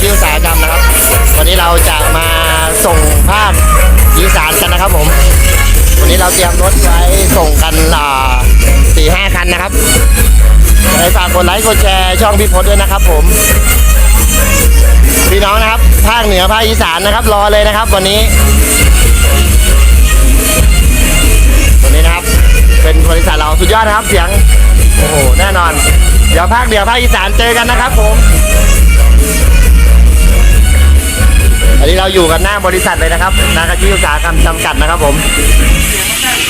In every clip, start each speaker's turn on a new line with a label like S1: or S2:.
S1: ที่อุตสาหกรรมนะครับ วันนี้เราจะมาส่งภาพอีสานกันนะครับผม วันนี้เราเตรียมรถไว้ส่งกันสี่ห้าคันนะครับไปฝากกดไลค์กดแชร์ช่องพี่พศด้วยนะครับผมพี่น้องนะครับภาคเหนือภาคอีสานนะครับ รอเลยนะครับ วันนี้วันนี้นะครับ เป็นบริษัทเราสุดยอดนะครับเสียงโอ้โหแน่นอน เดี๋ยวภาคเดียวภาคอีสานเจอกันนะครับผม อันนี้เราอยู่กันหน้าบริษัทเลยนะครับนากาชิอุตสาหกรรมจำกัดนะครับผม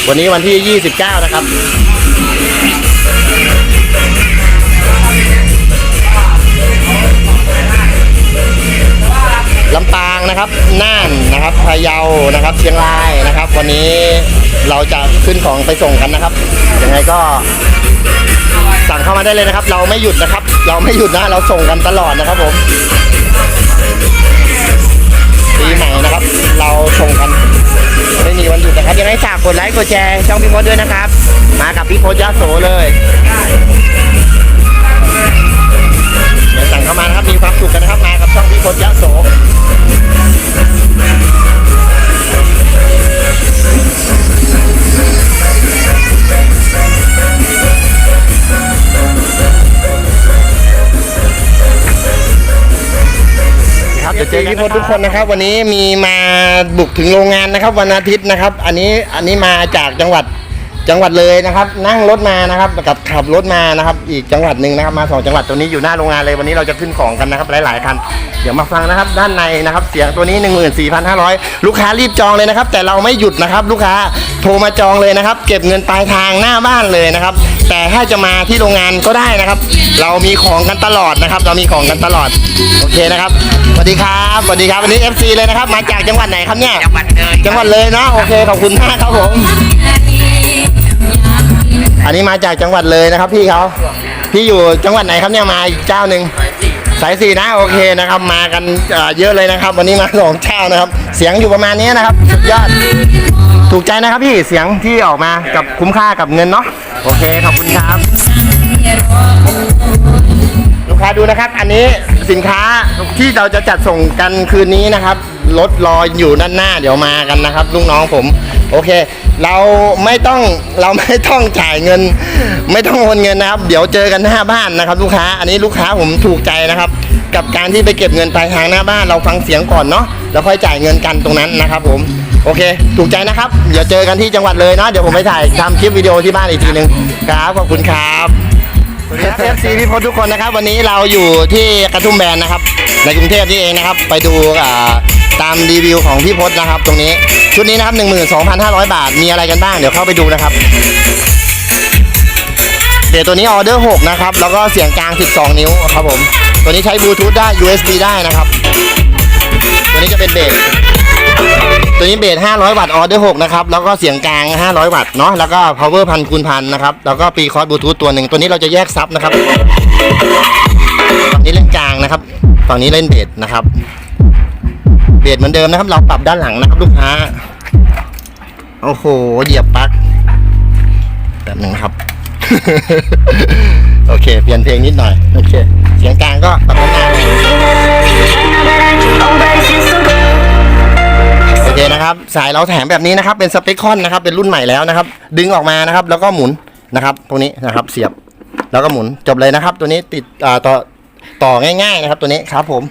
S1: วันนี้วันที่ 29 นะครับลำปางนะครับ น่านนะครับ พะเยา นะครับ เชียงรายนะครับ วันนี้เราจะขึ้นของไปส่งกันนะครับ ยังไงก็สั่งเข้ามาได้เลยนะครับ เราไม่หยุดนะครับ เราไม่หยุดนะ เราส่งกันตลอดนะครับผม กกดไลค์กดแชร์ช่องพี่พศด้วยนะครับ มากับพี่พศยาโสเลย ดี๋ยวเจอพี่พศทุกคนนะครับ วันนี้มีมาบุกถึงโรงงานนะครับ วันอาทิตย์นะครับ อันนี้อันนี้มาจากจังหวัด จังหวัดเลยนะครับ นั่งรถมานะครับกับขับรถมานะครับ อีกจังหวัดหนึ่งนะครับ มาสองจังหวัดตัวนี้อยู่หน้าโรงงานเลยวันนี้เราจะขึ้นของกันนะครับ หลายๆคันเดี๋ยวมาฟังนะครับ ด้านในนะครับ เสียงตัวนี้ 14,500 ลูกค้ารีบจองเลยนะครับ แต่เราไม่หยุดนะครับ ลูกค้าโทรมาจองเลยนะครับ เก็บเงินปลายทางหน้าบ้านเลยนะครับ แต่ถ้าจะมาที่โรงงานก็ได้นะครับ เรามีของกันตลอดนะครับ เรามีของกันตลอดโอเคนะครับสวัสดีครับสวัสดีครับวันนี้ FC เลยนะครับ มาจากจังหวัดไหนครับเนี่ย
S2: จังหวัดเลย
S1: จังหวัดเลยเนาะโอเคขอบคุณมากครับผม อันนี้มาจากจังหวัดเลยนะครับพี่เขาพี่อยู่จังหวัดไหนครับเนี่ยมาอีกเจ้าหนึ่งสายสี่นะโอเคนะครับมากันเยอะเลยนะครับ วันนี้มาสองเจ้านะครับ เสียงอยู่ประมาณนี้นะครับสุดยอดถูกใจนะครับพี่เสียงที่ออกมากับคุ้มค่ากับเงินเนาะโอเคขอบคุณครับ ลูกค้าดูนะครับ อันนี้สินค้าที่เราจะจัดส่งกันคืนนี้นะครับรถรออยู่ด้านหน้าเดี๋ยวมากันนะครับลูกน้องผม โอเค เราไม่ต้องเราไม่ต้องจ่ายเงิน ไม่ต้องโอนเงินนะครับ เดี๋ยวเจอกันหน้าบ้านนะครับ ลูกค้าอันนี้ลูกค้าผมถูกใจนะครับ กับการที่ไปเก็บเงินปลายทางหน้าบ้านเราฟังเสียงก่อนเนาะแล้วค่อยจ่ายเงินกันตรงนั้นนะครับ ผมโอเค ถูกใจนะครับ เดี๋ยวเจอกันที่จังหวัดเลยเนาะเดี๋ยวผมไปถ่ายทำคลิปวิดีโอที่บ้านอีกทีหนึ่งครับขอบคุณครับสวัสดีครับเอฟซีพี่พศทุกคนนะครับ วันนี้เราอยู่ที่กระทุ่มแบนนะครับ ในกรุงเทพนี่เองนะครับ ไปดูอ่า ตามรีวิวของพี่พศนะครับ ตรงนี้ชุดนี้นะครับ 12,500 บาทมีอะไรกันบ้างเดี๋ยวเข้าไปดูนะครับเดี๋ยวตัวนี้ออเดอร์6นะครับแล้วก็เสียงกลาง 12 นิ้วครับผม ตัวนี้ใช้บลูทูธได้ USB ได้นะครับ ตัวนี้จะเป็นเบสตัวนี้เบส500 วัตต์ออเดอร์6นะครับแล้วก็เสียงกลาง 500 วัตต์เนาะแล้วก็ power พันคูณพันนะครับแล้วก็ปีคอร์สบลูทูธตัวหนึ่งตัวนี้เราจะแยกซับนะครับฝั่งนี้เล่นกลางนะครับฝั่งนี้เล่นเบสนะครับ เบสเหมือนเดิมนะครับ เราปรับด้านหลังนะครับลูกค้า โอ้โห เหยียบปลั๊กแบบหนึ่งครับ โอเค เปลี่ยนเพลงนิดหน่อย โอเค เสียงกลางก็ปรับด้านหน้าเลยโอเคนะครับ สายเราแถมแบบนี้นะครับ เป็นสเปคคอนนะครับ เป็นรุ่นใหม่แล้วนะครับ ดึงออกมานะครับ แล้วก็หมุนนะครับ ตรงนี้นะครับ เสียบ แล้วก็หมุน จบเลยนะครับ ตัวนี้ติดต่อต่อง่ายๆนะครับ ตัวนี้ครับผม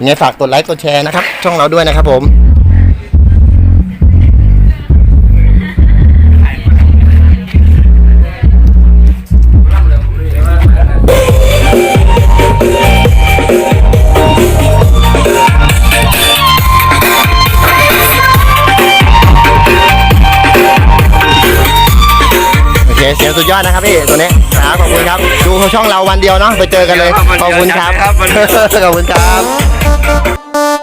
S1: ยังไงฝากกดไลค์กดแชร์นะครับ ช่องเราด้วยนะครับผม สียงสุดยอดนะครับพี่ตัวนี้ครับขอบคุณครับ ดูช่องเราวันเดียวเนาะไปเจอกันเลยขอบคุณครับ
S2: ครับวันเดียว
S1: ขอบคุณครับ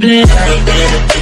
S2: blend.